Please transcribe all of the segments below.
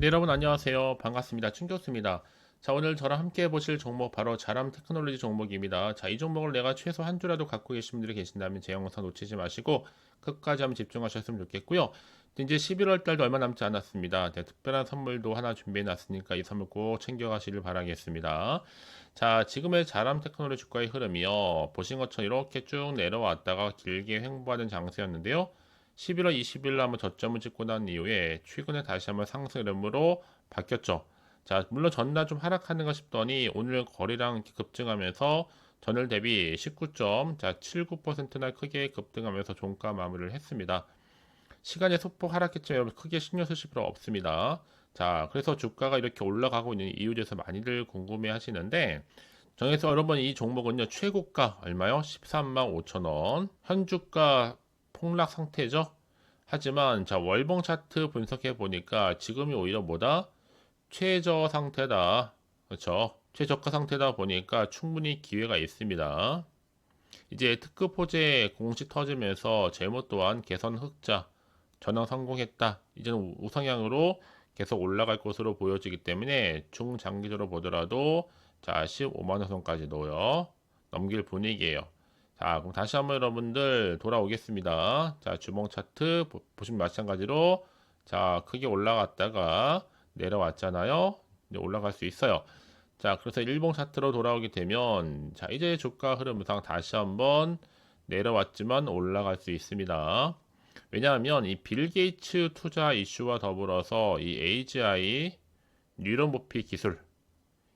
네, 여러분 안녕하세요. 반갑습니다. 충교수입니다. 자, 오늘 저랑 함께 해보실 종목 바로 자람 테크놀로지 종목입니다. 자, 이 종목을 내가 최소 한 주라도 갖고 계신 분들이 계신다면 제 영상 놓치지 마시고 끝까지 한번 집중하셨으면 좋겠고요. 이제 11월 달도 얼마 남지 않았습니다. 네, 특별한 선물도 하나 준비해 놨으니까 이 선물 꼭 챙겨가시길 바라겠습니다. 자, 지금의 자람 테크놀로지 주가의 흐름이요. 보신 것처럼 이렇게 쭉 내려왔다가 길게 횡보하는 장세였는데요. 11월 20일 날 한번 저점을 찍고 난 이후에 최근에 다시 한번 상승 흐름으로 바뀌었죠. 자, 물론 전날 좀 하락하는가 싶더니 오늘 거래량 급증하면서 전일 대비 19점, 자 79%나 크게 급등하면서 종가 마무리를 했습니다. 시간의 소폭 하락했지만 여러분 크게 신경 쓰실 필요 없습니다. 자, 그래서 주가가 이렇게 올라가고 있는 이유에 대해서 많이들 궁금해 하시는데 정해서 여러분 이 종목은요 최고가 얼마요? 13만 5천 원 현주가 폭락 상태죠. 하지만 자 월봉 차트 분석해 보니까 지금이 오히려 뭐다 최저 상태다. 그렇죠. 최저가 상태다 보니까 충분히 기회가 있습니다. 이제 특급 호재 공시 터지면서 재무 또한 개선 흑자 전환 성공했다. 이제는 우상향으로 계속 올라갈 것으로 보여지기 때문에 중장기적으로 보더라도 자 15만 원 선까지 넣어요. 넘길 분위기예요. 자, 그럼 다시 한번 여러분들 돌아오겠습니다. 자, 주봉 차트 보, 보시면 마찬가지로 자, 크게 올라갔다가 내려왔잖아요. 이제 올라갈 수 있어요. 자, 그래서 일봉 차트로 돌아오게 되면 자, 이제 주가 흐름상 다시 한번 내려왔지만 올라갈 수 있습니다. 왜냐하면 이 빌 게이츠 투자 이슈와 더불어서 이 AGI 뉴런 모피 기술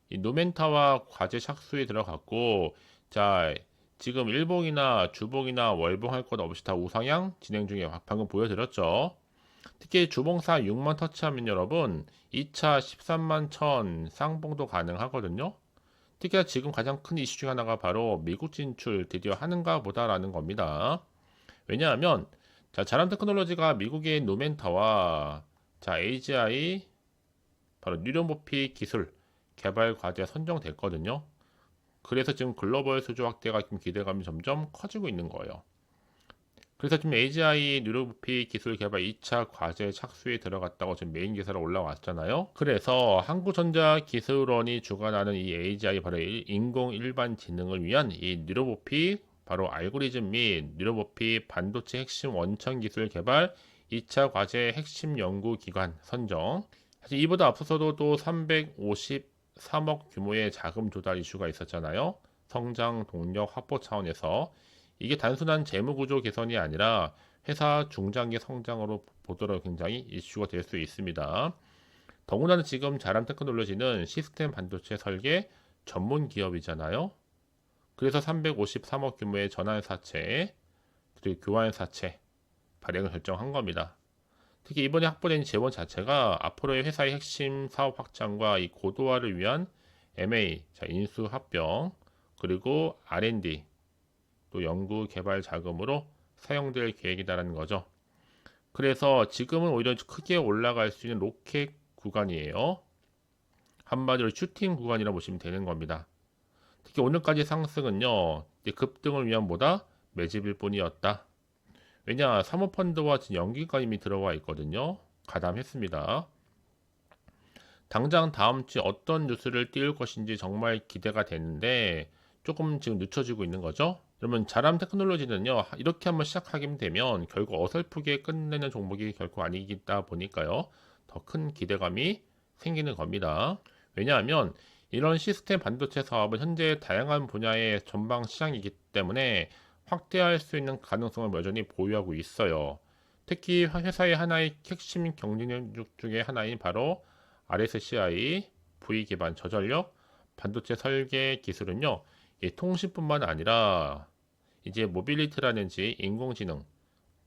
이 노멘타와 과제 착수에 들어갔고 자, 지금 일봉이나 주봉이나 월봉 할 것 없이 다 우상향 진행 중에 방금 보여드렸죠. 특히 주봉사 6만 터치하면 여러분 2차 13만 천 쌍봉도 가능하거든요. 특히 지금 가장 큰 이슈 중 하나가 바로 미국 진출 드디어 하는가 보다라는 겁니다. 왜냐하면 자, 자람 테크놀로지가 미국의 노멘타와 자, AGI 바로 뉴런모피 기술 개발 과제 선정됐거든요. 그래서 지금 글로벌 수주 확대가 지금 기대감이 점점 커지고 있는 거예요. 그래서 지금 AGI 뉴로부피 기술 개발 2차 과제 착수에 들어갔다고 지금 메인 기사로 올라왔잖아요. 그래서 한국전자 기술원이 주관하는 이 AGI 바로 인공 일반 지능을 위한 이 뉴로부피 바로 알고리즘 및 뉴로부피 반도체 핵심 원천 기술 개발 2차 과제 핵심 연구 기관 선정. 사실 이보다 앞서서도 또 350 3억 규모의 자금 조달 이슈가 있었잖아요. 성장 동력 확보 차원에서 이게 단순한 재무 구조 개선이 아니라 회사 중장기 성장으로 보더라도 굉장히 이슈가 될 수 있습니다. 더구나 지금 자람 테크놀로지는 시스템 반도체 설계 전문 기업이잖아요. 그래서 353억 규모의 전환 사채 그리고 교환 사채 발행을 결정한 겁니다. 특히 이번에 확보된 재원 자체가 앞으로의 회사의 핵심 사업 확장과 이 고도화를 위한 MA, 자, 인수 합병, 그리고 R&D, 또 연구 개발 자금으로 사용될 계획이다라는 거죠. 그래서 지금은 오히려 크게 올라갈 수 있는 로켓 구간이에요. 한마디로 슈팅 구간이라 보시면 되는 겁니다. 특히 오늘까지 상승은요, 급등을 위한 보다 매집일 뿐이었다. 왜냐 사모펀드와 연기가 이미 들어와 있거든요. 가담했습니다. 당장 다음 주에 어떤 뉴스를 띄울 것인지 정말 기대가 되는데 조금 지금 늦춰지고 있는 거죠. 그러면 자람 테크놀로지는요 이렇게 한번 시작하게 되면 결국 어설프게 끝내는 종목이 결코 아니기다 보니까요 더 큰 기대감이 생기는 겁니다. 왜냐하면 이런 시스템 반도체 사업은 현재 다양한 분야의 전방 시장이기 때문에 확대할 수 있는 가능성을 여전히 보유하고 있어요. 특히 회사의 하나의 핵심 경쟁력 중에 하나인 바로 RSCI V 기반 저전력 반도체 설계 기술은요. 통신뿐만 아니라 이제 모빌리티라든지 인공지능,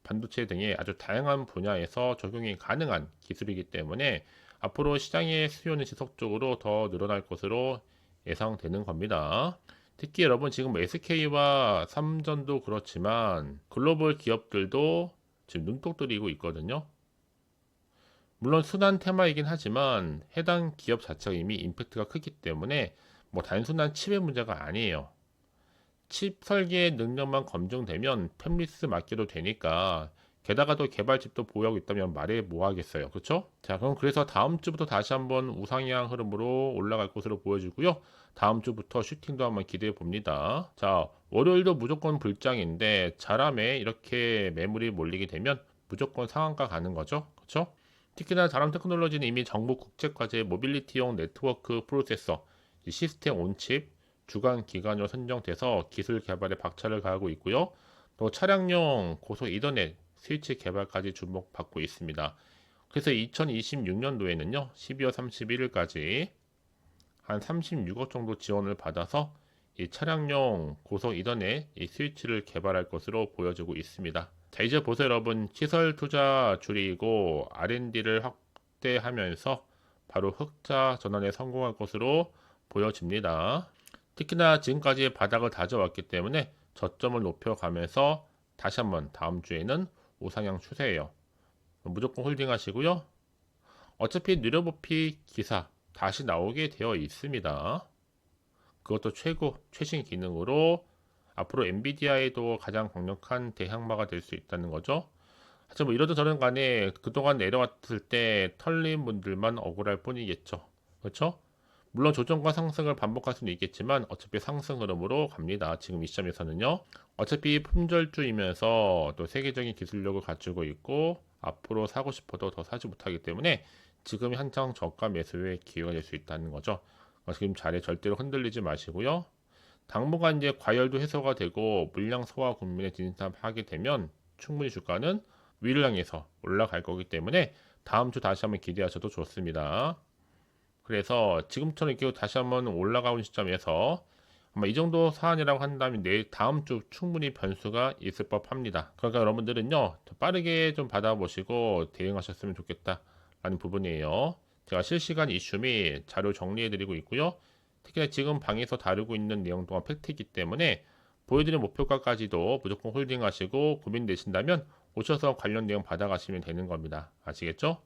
반도체 등의 아주 다양한 분야에서 적용이 가능한 기술이기 때문에 앞으로 시장의 수요는 지속적으로 더 늘어날 것으로 예상되는 겁니다. 특히 여러분 지금 SK와 삼전도 그렇지만 글로벌 기업들도 지금 눈독 들이고 있거든요. 물론 순환 테마이긴 하지만 해당 기업 자체가 이미 임팩트가 크기 때문에 뭐 단순한 칩의 문제가 아니에요. 칩 설계 능력만 검증되면 팸리스 맡겨도 되니까 게다가 또 개발집도 보유하고 있다면 말해 뭐 하겠어요. 그렇죠? 자, 그럼 그래서 다음 주부터 다시 한번 우상향 흐름으로 올라갈 것으로 보여지고요. 다음 주부터 슈팅도 한번 기대해 봅니다. 자, 월요일도 무조건 불장인데 자람에 이렇게 매물이 몰리게 되면 무조건 상한가 가는 거죠. 그렇죠? 특히나 자람 테크놀로지는 이미 정부 국제과제 모빌리티용 네트워크 프로세서 시스템 온칩 주간 기관으로 선정돼서 기술 개발에 박차를 가하고 있고요. 또 차량용 고속 이더넷 스위치 개발까지 주목받고 있습니다. 그래서 2026년도에는요, 12월 31일까지 한 36억 정도 지원을 받아서 이 차량용 고속 이더넷 이 스위치를 개발할 것으로 보여지고 있습니다. 자, 이제 보세요, 여러분. 시설 투자 줄이고 R&D를 확대하면서 바로 흑자 전환에 성공할 것으로 보여집니다. 특히나 지금까지 바닥을 다져왔기 때문에 저점을 높여가면서 다시 한번 다음 주에는 우상향 추세예요. 무조건 홀딩 하시고요. 어차피 느려보피 기사 다시 나오게 되어 있습니다. 그것도 최고 최신 기능으로 앞으로 엔비디아에도 가장 강력한 대항마가 될 수 있다는 거죠. 하지만 뭐 이러든 저런 간에 그동안 내려왔을 때 털린 분들만 억울할 뿐이겠죠. 그렇죠? 물론 조정과 상승을 반복할 수는 있겠지만 어차피 상승 흐름으로 갑니다. 지금 이 시점에서는요. 어차피 품절주이면서 또 세계적인 기술력을 갖추고 있고 앞으로 사고 싶어도 더 사지 못하기 때문에 지금이 한창 저가 매수의 기회가 될 수 있다는 거죠. 어, 지금 자리에 절대로 흔들리지 마시고요. 당분간 이제 과열도 해소가 되고 물량 소화 국민에 진입하게 되면 충분히 주가는 위를 향해서 올라갈 거기 때문에 다음 주 다시 한번 기대하셔도 좋습니다. 그래서 지금처럼 이렇게 다시 한번 올라가는 시점에서 아마 이 정도 사안이라고 한다면 내일 다음 주 충분히 변수가 있을 법합니다. 그러니까 여러분들은요 빠르게 좀 받아보시고 대응하셨으면 좋겠다라는 부분이에요. 제가 실시간 이슈 및 자료 정리해드리고 있고요. 특히나 지금 방에서 다루고 있는 내용 동안 팩트이기 때문에 보여드린 목표가까지도 무조건 홀딩하시고 고민되신다면 오셔서 관련 내용 받아가시면 되는 겁니다. 아시겠죠?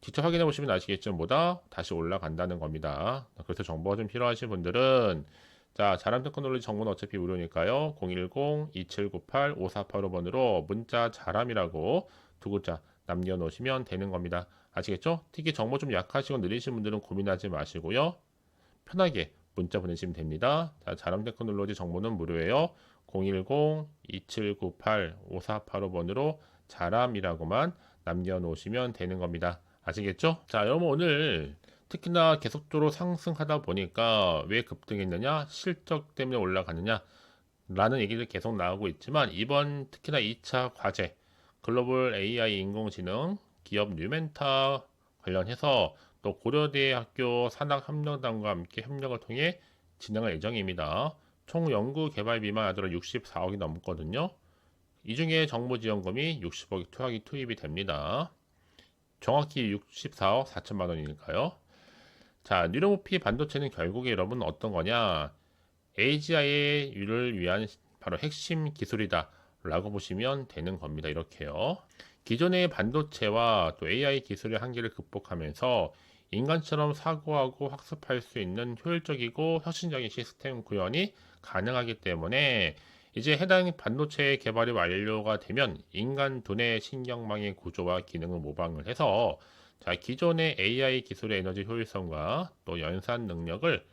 직접 확인해 보시면 아시겠지만 보다 다시 올라간다는 겁니다. 그래서 정보가 좀 필요하신 분들은 자, 자람 테크놀로지 정보는 어차피 무료니까요. 010-2798-5485번으로 문자 자람이라고 두 글자 남겨놓으시면 되는 겁니다. 아시겠죠? 특히 정보 좀 약하시고 느리신 분들은 고민하지 마시고요. 편하게 문자 보내시면 됩니다. 자, 자람 테크놀로지 정보는 무료예요. 010-2798-5485번으로 자람이라고만 남겨놓으시면 되는 겁니다. 아시겠죠? 자, 여러분 오늘 특히나 계속적으로 상승하다 보니까 왜 급등했느냐? 실적 때문에 올라가느냐? 라는 얘기를 계속 나오고 있지만 이번 특히나 2차 과제 글로벌 AI 인공지능 기업 뉴멘타 관련해서 또 고려대 학교 산학협력단과 함께 협력을 통해 진행할 예정입니다. 총 연구 개발비만 하더라 64억이 넘거든요. 이 중에 정부 지원금이 60억이 투약이 투입이 됩니다. 정확히 64억 4천만 원이니까요. 자, 뉴로모피 반도체는 결국에 여러분 어떤 거냐? AGI의 유를 위한 바로 핵심 기술이다. 라고 보시면 되는 겁니다. 이렇게요. 기존의 반도체와 또 AI 기술의 한계를 극복하면서 인간처럼 사고하고 학습할 수 있는 효율적이고 혁신적인 시스템 구현이 가능하기 때문에 이제 해당 반도체 개발이 완료가 되면 인간 두뇌 신경망의 구조와 기능을 모방을 해서 자, 기존의 AI 기술의 에너지 효율성과 또 연산 능력을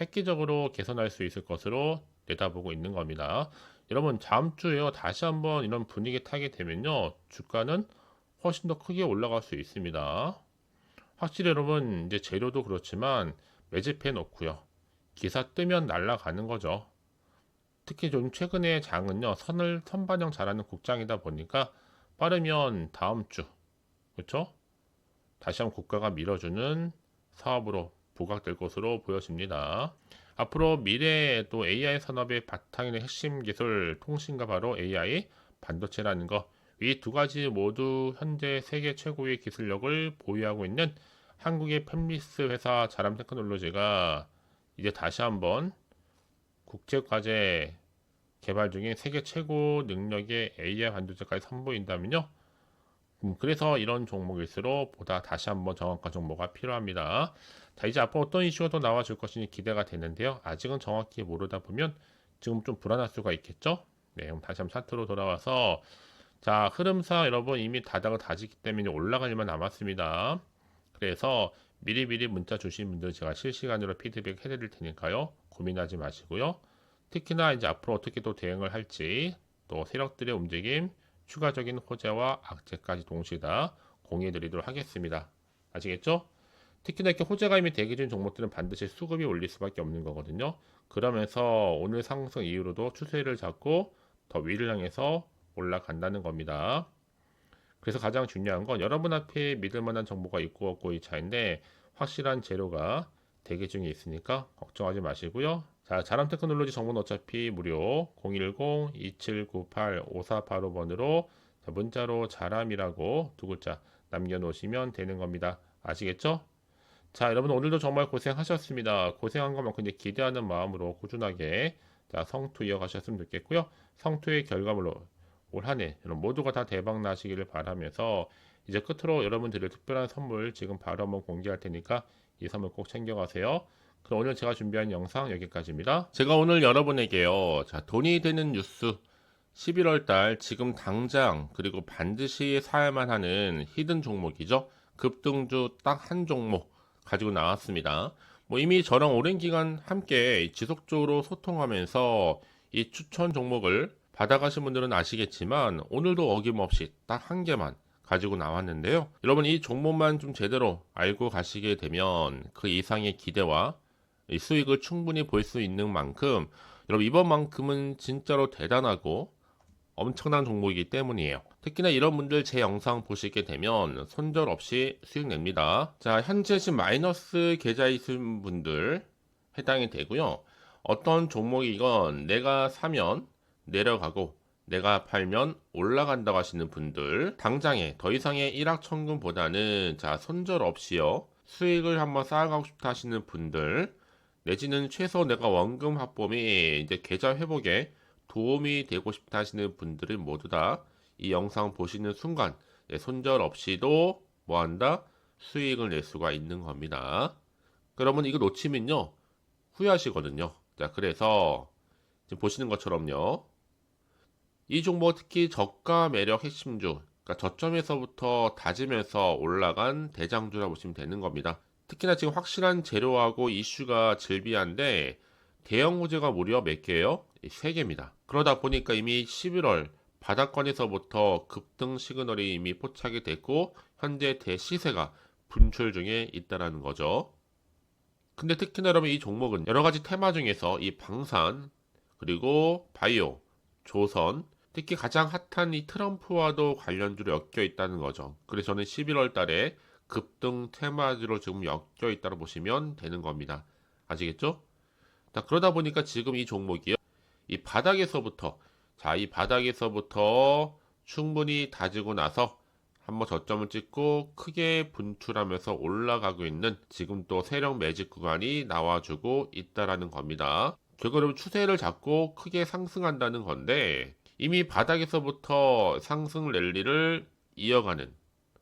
획기적으로 개선할 수 있을 것으로 내다보고 있는 겁니다. 여러분, 다음 주에요. 다시 한번 이런 분위기 타게 되면요. 주가는 훨씬 더 크게 올라갈 수 있습니다. 확실히 여러분, 이제 재료도 그렇지만 매집해 놓고요. 기사 뜨면 날아가는 거죠. 특히 좀 최근에 장은요 선을 선반영 잘하는 국장이다 보니까 빠르면 다음 주 그렇죠? 다시 한번 국가가 밀어주는 사업으로 부각될 것으로 보여집니다. 앞으로 미래에 또 AI 산업의 바탕이 된 핵심 기술 통신과 바로 AI 반도체라는 거이두 가지 모두 현재 세계 최고의 기술력을 보유하고 있는 한국의 팹리스 회사 자람 테크놀로지가 이제 다시 한번 국제 과제 개발 중인 세계 최고 능력의 AI 반도체까지 선보인다면요. 음, 그래서 이런 종목일수록 보다 다시 한번 정확한 정보가 필요합니다. 자, 이제 앞으로 어떤 이슈가 더 나와줄 것인지 기대가 되는데요. 아직은 정확히 모르다 보면 지금 좀 불안할 수가 있겠죠? 네, 그럼 다시 한번 차트로 돌아와서 자, 흐름상 여러분 이미 바닥을 다지기 때문에 올라갈 일만 남았습니다. 그래서 미리미리 문자 주신 분들 제가 실시간으로 피드백 해드릴 테니까요. 고민하지 마시고요. 특히나 이제 앞으로 어떻게 또 대응을 할지 또 세력들의 움직임, 추가적인 호재와 악재까지 동시에 다 공유해 드리도록 하겠습니다. 아시겠죠? 특히나 이렇게 호재가 이미 대기 중 종목들은 반드시 수급이 올릴 수밖에 없는 거거든요. 그러면서 오늘 상승 이후로도 추세를 잡고 더 위를 향해서 올라간다는 겁니다. 그래서 가장 중요한 건 여러분 앞에 믿을 만한 정보가 있고 없고 이 차인데 확실한 재료가 대기 중에 있으니까 걱정하지 마시고요. 자, 자람 테크놀로지 정보는 어차피 무료 010-2798-5485번으로 문자로 자람이라고 두 글자 남겨놓으시면 되는 겁니다. 아시겠죠? 자, 여러분 오늘도 정말 고생하셨습니다. 고생한 것만큼 이제 기대하는 마음으로 꾸준하게 자, 성투 이어가셨으면 좋겠고요. 성투의 결과물로 올 한해 여러분 모두가 다 대박 나시기를 바라면서 이제 끝으로 여러분 드릴 특별한 선물 지금 바로 한번 공개할 테니까 이 선물 꼭 챙겨가세요. 그럼 오늘 제가 준비한 영상 여기까지입니다. 제가 오늘 여러분에게요. 자, 돈이 되는 뉴스 11월 달 지금 당장 그리고 반드시 사야만 하는 히든 종목이죠. 급등주 딱 한 종목 가지고 나왔습니다. 뭐 이미 저랑 오랜 기간 함께 지속적으로 소통하면서 이 추천 종목을 받아가신 분들은 아시겠지만 오늘도 어김없이 딱 한 개만 가지고 나왔는데요. 여러분 이 종목만 좀 제대로 알고 가시게 되면 그 이상의 기대와 이 수익을 충분히 볼 수 있는 만큼 여러분 이번만큼은 진짜로 대단하고 엄청난 종목이기 때문이에요. 특히나 이런 분들 제 영상 보시게 되면 손절 없이 수익 냅니다. 자, 현재 지금 마이너스 있는 분들 해당이 되고요. 어떤 종목이건 내가 사면 내려가고 내가 팔면 올라간다고 하시는 분들 당장에 더 이상의 일확천금보다는 자 손절 없이요 수익을 한번 쌓아가고 싶다 하시는 분들 내지는 최소 내가 원금 합범이 이제 계좌 회복에 도움이 되고 싶다 하시는 분들은 모두 다 이 영상 보시는 순간 손절 없이도 뭐한다 수익을 낼 수가 있는 겁니다. 그러면 이거 놓치면요 후회하시거든요. 자 그래서 지금 보시는 것처럼요 이 종목 특히 저가 매력 핵심주, 그러니까 저점에서부터 다지면서 올라간 대장주라 보시면 되는 겁니다. 특히나 지금 확실한 재료하고 이슈가 즐비한데 대형 호재가 무려 몇 개예요? 3개입니다. 그러다 보니까 이미 11월 바닥권에서부터 급등 시그널이 이미 포착이 됐고 현재 대시세가 분출 중에 있다라는 거죠. 근데 특히나 여러분 이 종목은 여러 가지 테마 중에서 이 방산 그리고 바이오, 조선 특히 가장 핫한 이 트럼프와도 관련주로 엮여 있다는 거죠. 그래서 저는 11월 달에 급등 테마주로 지금 엮여 있다고 보시면 되는 겁니다. 아시겠죠? 자, 그러다 보니까 지금 이 종목이요. 이 바닥에서부터, 자, 이 바닥에서부터 충분히 다지고 나서 한번 저점을 찍고 크게 분출하면서 올라가고 있는 지금 또 세력 매직 구간이 나와주고 있다라는 겁니다. 결국은 추세를 잡고 크게 상승한다는 건데 이미 바닥에서부터 상승 랠리를 이어가는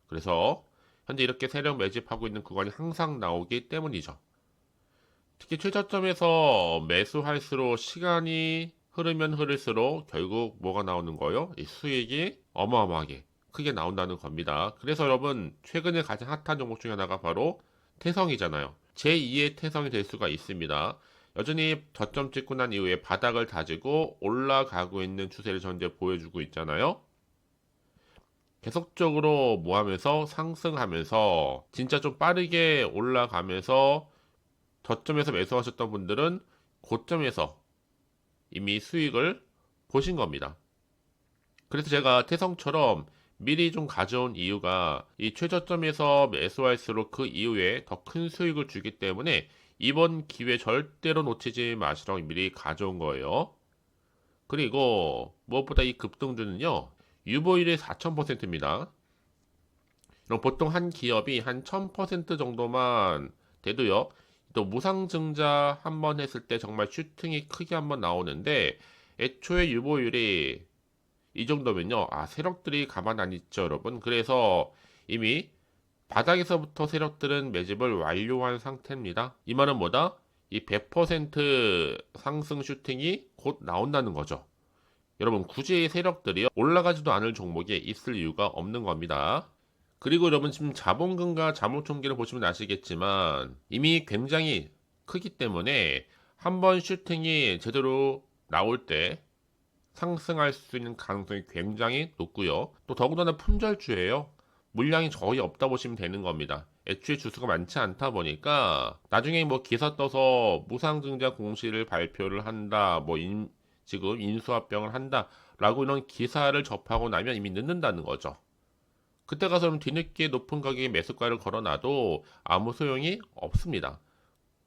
그래서 현재 이렇게 세력 매집하고 있는 구간이 항상 나오기 때문이죠. 특히 최저점에서 매수할수록 시간이 흐르면 흐를수록 결국 뭐가 나오는 거요? 이 수익이 어마어마하게 크게 나온다는 겁니다. 그래서 여러분 최근에 가장 핫한 종목 중에 하나가 바로 태성이잖아요. 제2의 태성이 될 수가 있습니다. 여전히 저점 찍고 난 이후에 바닥을 다지고 올라가고 있는 추세를 전제 보여주고 있잖아요. 계속적으로 모하면서 상승하면서 진짜 좀 빠르게 올라가면서 저점에서 매수하셨던 분들은 고점에서 이미 수익을 보신 겁니다. 그래서 제가 태성처럼 미리 좀 가져온 이유가 이 최저점에서 매수할수록 그 이후에 더 큰 수익을 주기 때문에 이번 기회 절대로 놓치지 마시라고 미리 가져온 거예요. 그리고 무엇보다 이 급등주는요. 유보율이 4000%입니다. 그럼 보통 한 기업이 한 1000% 정도만 돼도요. 또 무상증자 한 번 했을 때 정말 슈팅이 크게 한 번 나오는데 애초에 유보율이 이 정도면요. 아, 세력들이 가만 안 있죠, 여러분. 그래서 이미 바닥에서부터 세력들은 매집을 완료한 상태입니다. 이 말은 뭐다? 이 100% 상승 슈팅이 곧 나온다는 거죠. 여러분 굳이 이 세력들이 올라가지도 않을 종목에 있을 이유가 없는 겁니다. 그리고 여러분 지금 자본금과 자본총계를 보시면 아시겠지만 이미 굉장히 크기 때문에 한 번 슈팅이 제대로 나올 때 상승할 수 있는 가능성이 굉장히 높고요. 또 더군다나 품절주예요. 물량이 거의 없다 보시면 되는 겁니다. 애초에 주수가 많지 않다 보니까 나중에 뭐 기사 떠서 무상증자 공시를 발표를 한다, 뭐 인, 지금 인수합병을 한다라고 이런 기사를 접하고 나면 이미 늦는다는 거죠. 그때 가서는 뒤늦게 높은 가격에 매수가를 걸어놔도 아무 소용이 없습니다.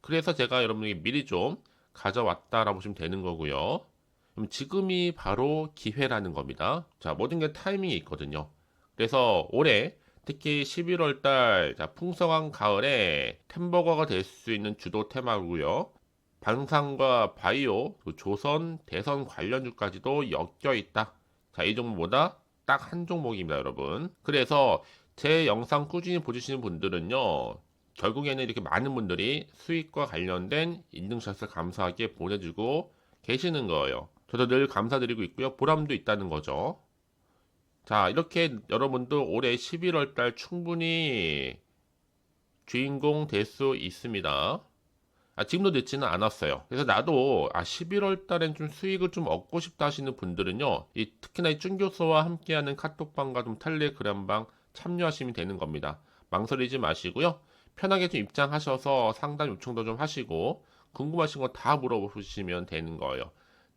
그래서 제가 여러분에게 미리 좀 가져왔다라고 보시면 되는 거고요. 그럼 지금이 바로 기회라는 겁니다. 자, 모든 게 타이밍이 있거든요. 그래서 올해 특히 11월 달 자, 풍성한 가을에 템버거가 될 수 있는 주도 테마고요. 방산과 바이오, 그 조선, 대선 관련주까지도 엮여 있다. 자, 이 종목보다 딱 한 종목입니다, 여러분. 그래서 제 영상 꾸준히 보시는 분들은요. 결국에는 이렇게 많은 분들이 수익과 관련된 인증샷을 감사하게 보내주고 계시는 거예요. 저도 늘 감사드리고 있고요. 보람도 있다는 거죠. 자, 이렇게 여러분도 올해 11월 달 충분히 주인공 될 수 있습니다. 아, 지금도 늦지는 않았어요. 그래서 나도 아, 11월 달엔 좀 수익을 좀 얻고 싶다 하시는 분들은요. 이 특히나 이 준 교수와 함께하는 카톡방과 좀 텔레그램방 참여하시면 되는 겁니다. 망설이지 마시고요. 편하게 좀 입장하셔서 상담 요청도 좀 하시고 궁금하신 거 다 물어보시면 되는 거예요.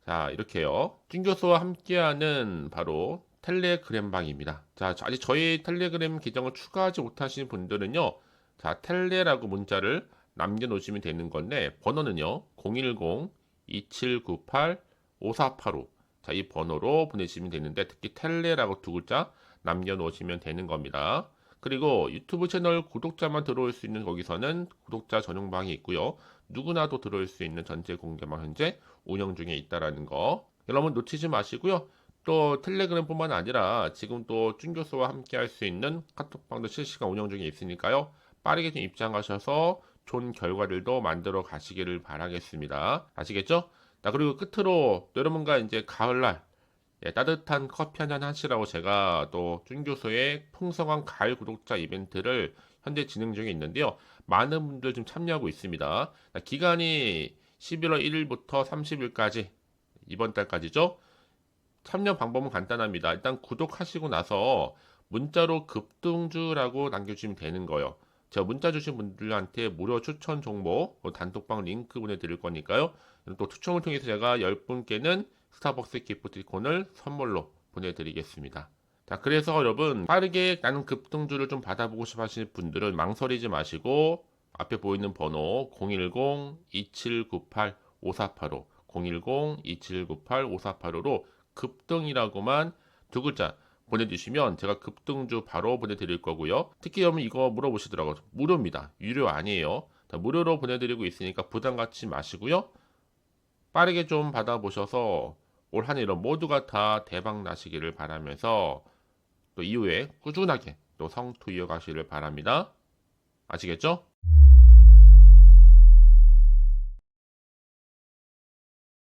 자, 이렇게요. 준 교수와 함께하는 바로 텔레그램방입니다. 자, 아직 저희 텔레그램 계정을 추가하지 못하신 분들은요. 자, 텔레라고 문자를 남겨 놓으시면 되는 건데 번호는요. 010-2798-5485 자, 이 번호로 보내시면 되는데 특히 텔레라고 두 글자 남겨 놓으시면 되는 겁니다. 그리고 유튜브 채널 구독자만 들어올 수 있는 거기서는 구독자 전용 방이 있고요. 누구나 도 들어올 수 있는 전체 공개방 현재 운영 중에 있다라는 거 여러분 놓치지 마시고요. 또 텔레그램뿐만 아니라 지금 또 준 교수와 함께 할 수 있는 카톡방도 실시간 운영 중에 있으니까요. 빠르게 좀 입장하셔서 좋은 결과들도 만들어 가시기를 바라겠습니다. 아시겠죠? 자, 그리고 끝으로 여러분과 이제 가을날 예, 따뜻한 커피 한잔 하시라고 제가 또 준 교수의 풍성한 가을 구독자 이벤트를 현재 진행 중에 있는데요. 많은 분들 지금 참여하고 있습니다. 자, 기간이 11월 1일부터 30일까지 이번 달까지죠. 참여 방법은 간단합니다. 일단 구독하시고 나서 문자로 급등주라고 남겨주시면 되는 거예요. 제가 문자 주신 분들한테 무료 추천 정보 뭐 단톡방 링크 보내드릴 거니까요. 또 추첨을 통해서 제가 10분께는 스타벅스 기프티콘을 선물로 보내드리겠습니다. 자, 그래서 여러분 빠르게 나는 급등주를 좀 받아보고 싶어 하시는 분들은 망설이지 마시고 앞에 보이는 번호 010-2798-5485 010-2798-5485로 급등이라고만 두 글자 보내주시면 제가 급등주 바로 보내드릴 거고요. 특히 여러분 이거 물어보시더라고요. 무료입니다. 유료 아니에요. 무료로 보내드리고 있으니까 부담 갖지 마시고요. 빠르게 좀 받아보셔서 올 한 해로 모두가 다 대박 나시기를 바라면서 또 이후에 꾸준하게 또 성투 이어가시를 바랍니다. 아시겠죠?